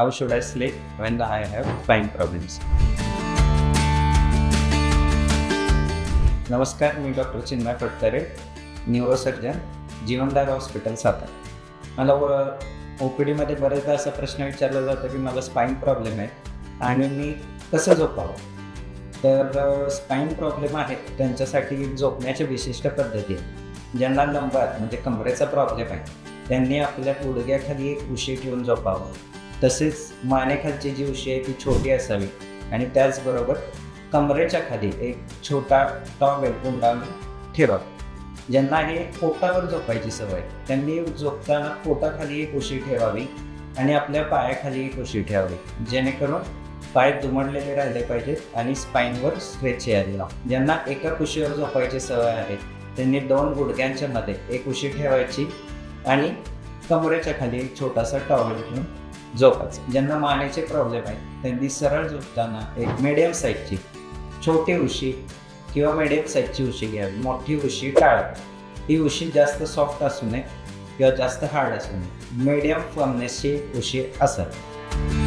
How should I sleep when I have spine problems? नमस्कार मी doctor Chinmay Phatkare neurosurgeon Jeevandar hospital Satara. मला O P डीमध्ये बरेचदा असा प्रश्न विचारला जातो की मला स्पाईन प्रॉब्लेम आहे आणि मी कसं झोपावं? तर स्पाईन प्रॉब्लेम आहे त्यांच्यासाठी झोपण्याच्या विशिष्ट पद्धती आहेत. ज्यांना लंबात म्हणजे कमरेचा प्रॉब्लेम आहे त्यांनी आपल्या गुडघ्याखाली एक उशी ठेवून झोपावं. तसेच मानेखालची जी उशी आहे ती छोटी असावी. आणि त्याचबरोबर कमरेच्या खाली एक छोटा टॉवेल गुंडाळून ठेवावा. ज्यांना हे पोटावर झोपायची सवय त्यांनी झोपताना पोटाखाली एक उशी ठेवावी आणि आपल्या पायाखाली एक उशी ठेवावी. जेणेकरून पाय दुमडलेले राहिले पाहिजेत आणि स्पाईनवर स्ट्रेच यायला ज्यांना एका कुशीवर झोपायची सवय आहे त्यांनी दोन गुडघ्यांच्या मध्ये एक उशी ठेवायची आणि कमरेच्या खाली एक छोटासा टॉवेल घेऊन जोपास ज्यांना मानेचे प्रॉब्लेम आहेत त्यांनी सरळ झोपताना एक मिडियम साईजची छोटी उशी किंवा मिडियम साईजची उशी घ्यावी. मोठी उशी टाळावी ही उशी जास्त सॉफ्ट असू नये किंवा जास्त हार्ड असू नये. मिडियम फर्मनेसची उशी असावी